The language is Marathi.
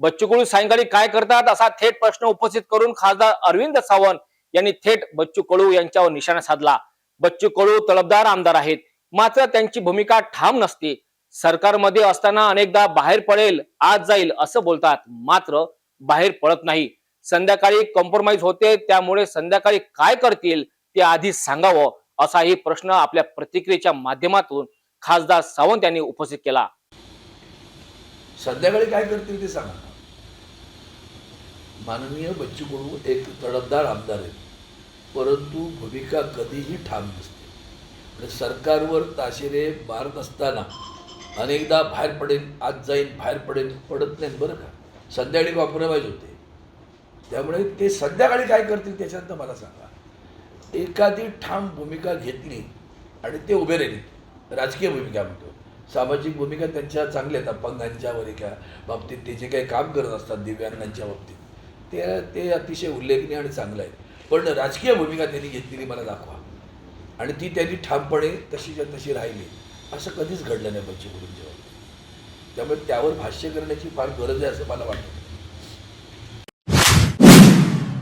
बच्चू सायंकाळी काय करतात असा थेट प्रश्न उपस्थित करून खासदार अरविंद सावंत यांनी थेट बच्चू कडू यांच्यावर निशाणा साधला. बच्चू कडू तळपदार आमदार आहेत. मात्र त्यांची भूमिका ठाम नसते. सरकारमध्ये असताना अनेकदा बाहेर पडेल आज जाईल असं बोलतात. मात्र बाहेर पडत नाही. संध्याकाळी कॉम्प्रोमाइज होते त्यामुळे संध्याकाळी काय करतील ते आधी सांगावं असाही प्रश्न आपल्या प्रतिक्रियेच्या माध्यमातून खासदार सावंत यांनी उपस्थित केला. संध्याकाळी काय करतील ते सांगा. माननीय बच्चू कडू एक तडफदार आमदार आहेत. परंतु भूमिका कधीही ठाम नसते. आणि सरकारवर ताशेरे मारत असताना अनेकदा बाहेर पडेल आज जाईन बाहेर पडेल पडत नाहीत बरं का. संध्याकाळी कॉम्प्रोमाइज होते. त्यामुळे ते संध्याकाळी काय करतील त्याच्यानंतर मला सांगा. एखादी ठाम भूमिका घेतली आणि ते उभे राहिले. राजकीय भूमिका म्हणतो. सामाजिक भूमिका त्यांच्या चांगल्या आहेत अपंगांच्या वरिका बाबतीत ते जे काही काम करत असतात दिव्यांगांच्या बाबतीत ते ते अतिशय उल्लेखनीय आणि चांगलं आहे. पण राजकीय भूमिका त्यांनी घेतलेली मला दाखवा. आणि ती त्यांनी ठामपणे तशीच्या तशी राहिली. असं कधीच घडलं नाही बच्चू कडूंच्या बाबतीत. त्यामुळे त्यावर भाष्य करण्याची फार गरज आहे असं मला वाटतं.